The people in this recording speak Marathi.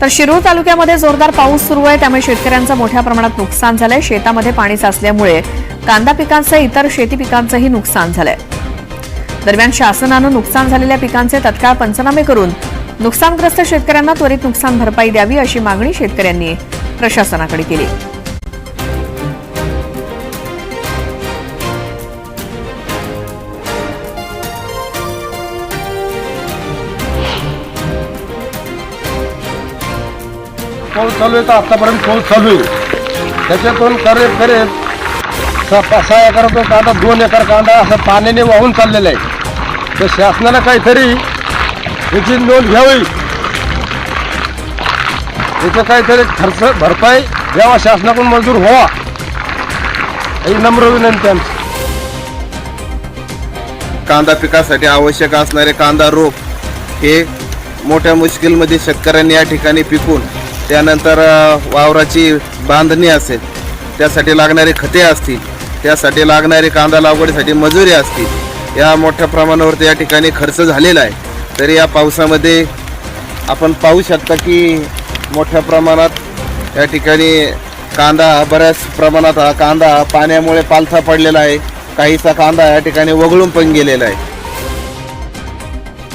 तर शिरूर तालुक्यामध्ये जोरदार पाऊस सुरू आहे. त्यामुळे शेतकऱ्यांचं मोठ्या प्रमाणात नुकसान झालंय. शेतामध्ये पाणी साचल्यामुळे कांदा पिकांचं इतर शेती पिकांचंही नुकसान झालंय. दरम्यान शासनानं नुकसान झालेल्या पिकांचे तत्काळ पंचनामे करून नुकसानग्रस्त शेतकऱ्यांना त्वरित नुकसान भरपाई द्यावी अशी मागणी शेतकऱ्यांनी प्रशासनाकडे केली. पाऊस चालू आहे तर आतापर्यंत पाऊस चालू आहे. त्याच्यातून करेत करेत सहा पाच सहा एकरातून कांदा दोन एकर कांदा असं पाण्याने वाहून चाललेला आहे. तर शासनानं काहीतरी याची नोंद घ्यावी. याचं काहीतरी खर्च भरपाई द्यावा शासनाकडून मंजूर व्हावा. ही नम्र विनंती आमची. कांदा पिकासाठी आवश्यक असणारे कांदा रोप हे मोठ्या मुश्किलमध्ये शेतकऱ्यांनी या ठिकाणी पिकून त्यानंतर वावराची बांधणी असेल त्यासाठी लागणारे खते असतील त्यासाठी लागणारे कांदा लागवडीसाठी मजुरी असतील या मोठ्या प्रमाणावरती या ठिकाणी खर्च झालेला आहे. तरी या पावसामध्ये आपण पाहू शकता की मोठ्या प्रमाणात या ठिकाणी कांदा बऱ्याच प्रमाणात हा कांदा पाण्यामुळे पालथा पडलेला आहे. काहीचा कांदा या ठिकाणी वगळून पण गेलेला आहे.